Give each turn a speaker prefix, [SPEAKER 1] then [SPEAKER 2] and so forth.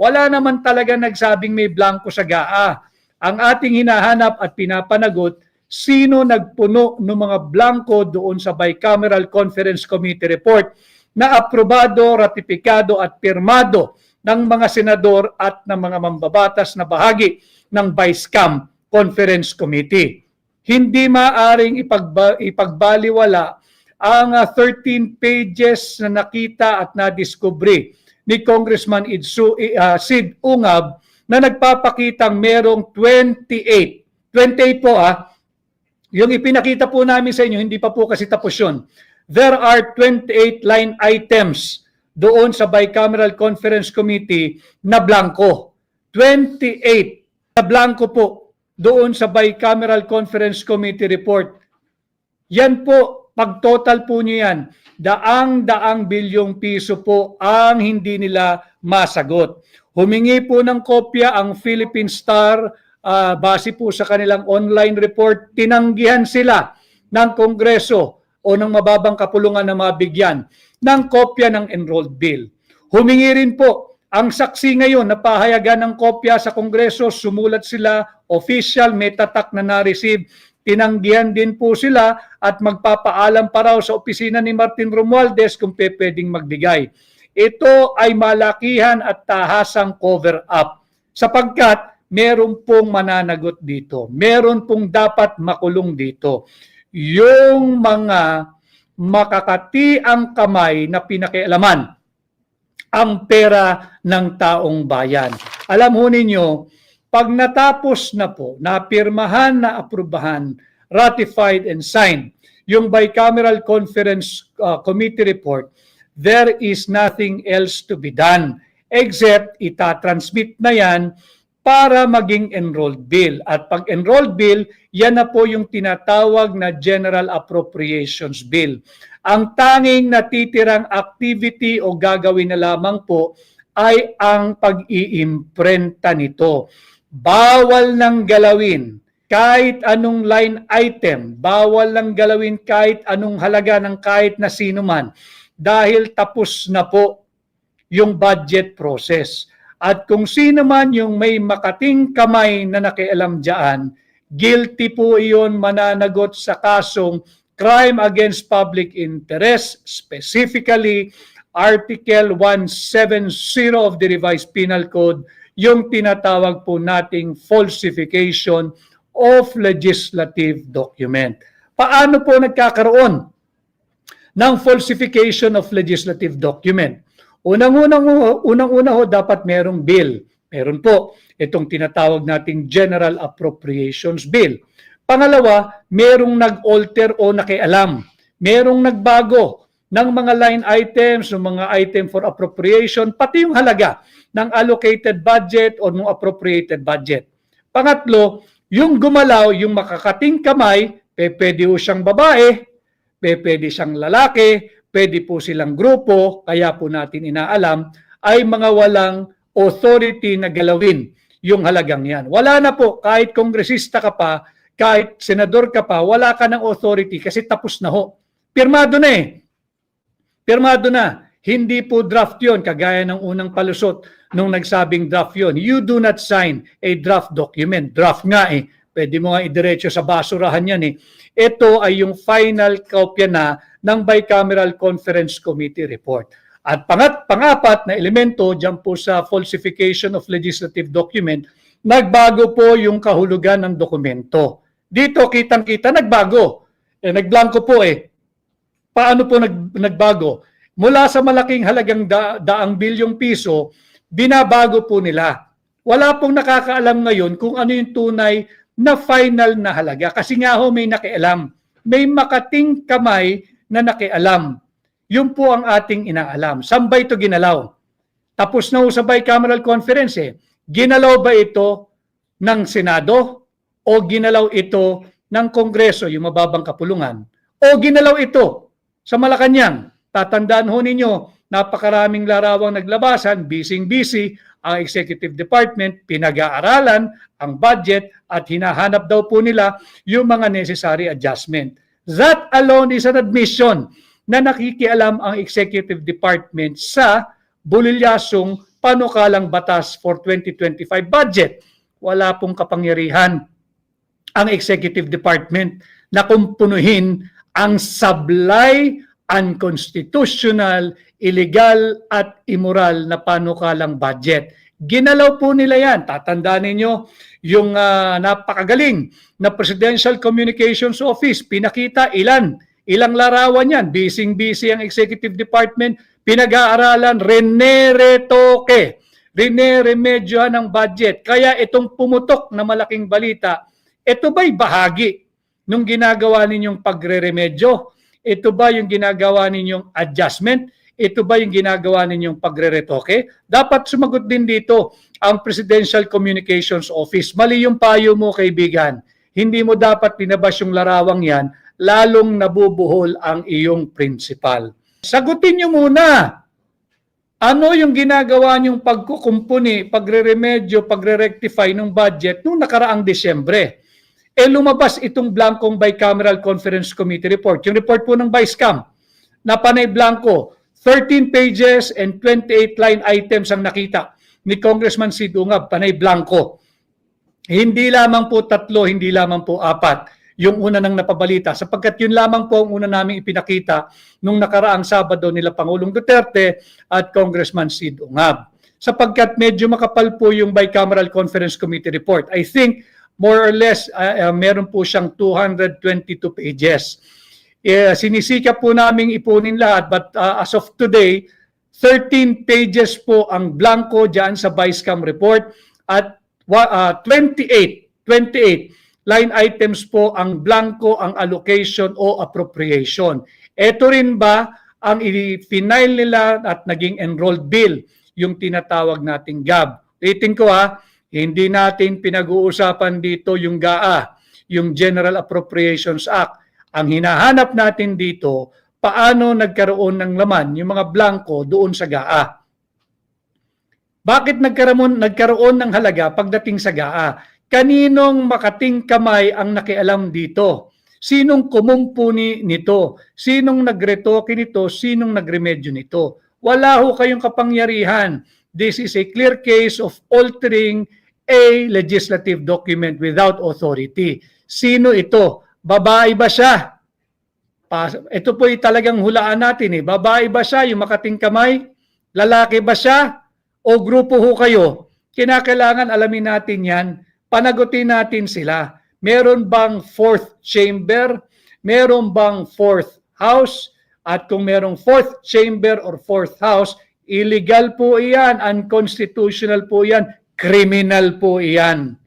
[SPEAKER 1] Wala naman talaga nagsabing may blanco sa GAA. Ang ating hinahanap at pinapanagot, sino nagpuno ng mga blanco doon sa Bicameral Conference Committee report na aprobado, ratipikado at pirmado ng mga senador at ng mga mambabatas na bahagi ng Vice-Cam Conference Committee. Hindi maaring ipagba, ipagbaliwala ang ah, 13 pages na nakita at nadiskubre ni Congressman Idsu, uh, Sid Ungab na nagpapakitang merong 28. 28 po ah. Yung ipinakita po namin sa inyo, hindi pa po kasi tapos yun. There are 28 line items doon sa Bicameral Conference Committee na blanco. 28 na blanco po doon sa Bicameral Conference Committee report. Yan po, pag total po nyo yan, daang-daang bilyong piso po ang hindi nila masagot. Humingi po ng kopya ang Philippine Star ah, base po sa kanilang online report, tinanggihan sila ng Kongreso o ng mababang kapulungan na mabigyan ng kopya ng enrolled bill. Humingi rin po ang saksi ngayon na pahayagan ng kopya sa Kongreso, sumulat sila, official, may tatak na na-receive, tinanggihan din po sila at magpapaalam pa raw sa opisina ni Martin Romualdez kung pwedeng magbigay. Ito ay malakihan at tahasang cover-up sapagkat meron pong mananagot dito. Meron pong dapat makulong dito. Yung mga makakati ang kamay na pinakialaman ang pera ng taong bayan. Alam ho ninyo, pag natapos na po, napirmahan na aprubahan, ratified and signed, yung bicameral conference uh, committee report, there is nothing else to be done except itatransmit na yan para maging enrolled bill. At pag enrolled bill, yan na po yung tinatawag na General Appropriations Bill. Ang tanging natitirang activity o gagawin na lamang po ay ang pag-iimprenta nito. Bawal nang galawin kahit anong line item, bawal lang galawin kahit anong halaga ng kahit na sino man dahil tapos na po yung budget process. At kung sino man yung may makating kamay na nakialam dyan, guilty po iyon mananagot sa kasong crime against public interest, specifically Article 170 of the Revised Penal Code, yung tinatawag po nating falsification of legislative document. Paano po nagkakaroon ng falsification of legislative document? Unang-unang unang-una ho dapat merong bill. Meron po itong tinatawag nating General Appropriations Bill. Pangalawa, merong nag-alter o nakialam. Merong nagbago ng mga line items, ng mga item for appropriation, pati yung halaga ng allocated budget o ng appropriated budget. Pangatlo, yung gumalaw, yung makakating kamay, pwede ho siyang babae, pwede siyang lalaki, pwede po silang grupo, kaya po natin inaalam, ay mga walang authority na galawin yung halagang yan. Wala na po, kahit kongresista ka pa, kahit senador ka pa, wala ka ng authority kasi tapos na ho. Pirmado na eh. Pirmado na. Hindi po draft yon kagaya ng unang palusot nung nagsabing draft yon. You do not sign a draft document. Draft nga eh. Pwede mo nga idiretso sa basurahan yan eh. Ito ay yung final kopya na ng Bicameral Conference Committee report. At pangat, pangapat na elemento dyan po sa falsification of legislative document, nagbago po yung kahulugan ng dokumento. Dito kitang-kita nagbago. Eh, nagblanko po eh. Paano po nag, nagbago? Mula sa malaking halagang da, daang bilyong piso, binabago po nila. Wala pong nakakaalam ngayon kung ano yung tunay na final na halaga. Kasi nga ho may nakialam. May makating kamay na nakialam. Yun po ang ating inaalam. Saan ba ito ginalaw? Tapos na ho sa bicameral conference eh. Ginalaw ba ito ng Senado o ginalaw ito ng Kongreso, yung mababang kapulungan? O ginalaw ito sa Malacanang? Tatandaan ho ninyo, napakaraming larawang naglabasan, busy-busy, ang executive department, pinag-aaralan ang budget at hinahanap daw po nila yung mga necessary adjustment. That alone is an admission na nakikialam ang executive department sa bulilyasong panukalang batas for 2025 budget. Wala pong kapangyarihan ang executive department na kumpunuhin ang sablay, unconstitutional, illegal at immoral na panukalang budget. Ginalaw po nila yan. Tatandaan ninyo yung ah, napakagaling na Presidential Communications Office. Pinakita ilan, ilang larawan yan. Busy-busy ang Executive Department. Pinag-aaralan, Rene Retoque. Rene Remedyohan ng budget. Kaya itong pumutok na malaking balita, ito ba'y bahagi nung ginagawa ninyong pagre-remedyo? Ito ba yung ginagawa ninyong adjustment? Ito ba yung ginagawa ninyong pagre-retoke? Dapat sumagot din dito ang Presidential Communications Office. Mali yung payo mo, kaibigan. Hindi mo dapat pinabas yung larawang yan, lalong nabubuhol ang iyong principal. Sagutin nyo muna. Ano yung ginagawa niyong pagkukumpuni, pagre-remedyo, pagre-rectify ng budget nung nakaraang Desyembre? Eh lumabas itong blankong bicameral conference committee report. Yung report po ng Vicecam na panay blanco, 13 pages and 28 line items ang nakita ni Congressman Sid Ungab, panay blanco. Hindi lamang po tatlo, hindi lamang po apat yung una nang napabalita sapagkat yun lamang po ang una naming ipinakita nung nakaraang Sabado nila Pangulong Duterte at Congressman Sid Ungab. Sapagkat medyo makapal po yung bicameral conference committee report. I think more or less uh, uh, meron po siyang 222 pages. Eh, sinisikap po naming ipunin lahat but uh, as of today 13 pages po ang blanco diyan sa Vicecam report at uh, 28 28 line items po ang blanco ang allocation o appropriation. Ito rin ba ang i-final nila at naging enrolled bill yung tinatawag nating GAB. Rating ko ha, hindi natin pinag-uusapan dito yung GAA, yung General Appropriations Act. Ang hinahanap natin dito, paano nagkaroon ng laman yung mga blanco doon sa GAA. Bakit nagkaroon, nagkaroon ng halaga pagdating sa GAA? Kaninong makating kamay ang nakialam dito? Sinong kumumpuni nito? Sinong nagretoke nito? Sinong nagremedyo nito? Wala ho kayong kapangyarihan. This is a clear case of altering a legislative document without authority. Sino ito? Babae ba siya? Ito po talagang hulaan natin eh. Babae ba siya yung makating kamay? Lalaki ba siya? O grupo ho kayo? Kinakailangan alamin natin yan. Panagutin natin sila. Meron bang fourth chamber? Meron bang fourth house? At kung merong fourth chamber or fourth house, illegal po iyan, unconstitutional po iyan, criminal po iyan.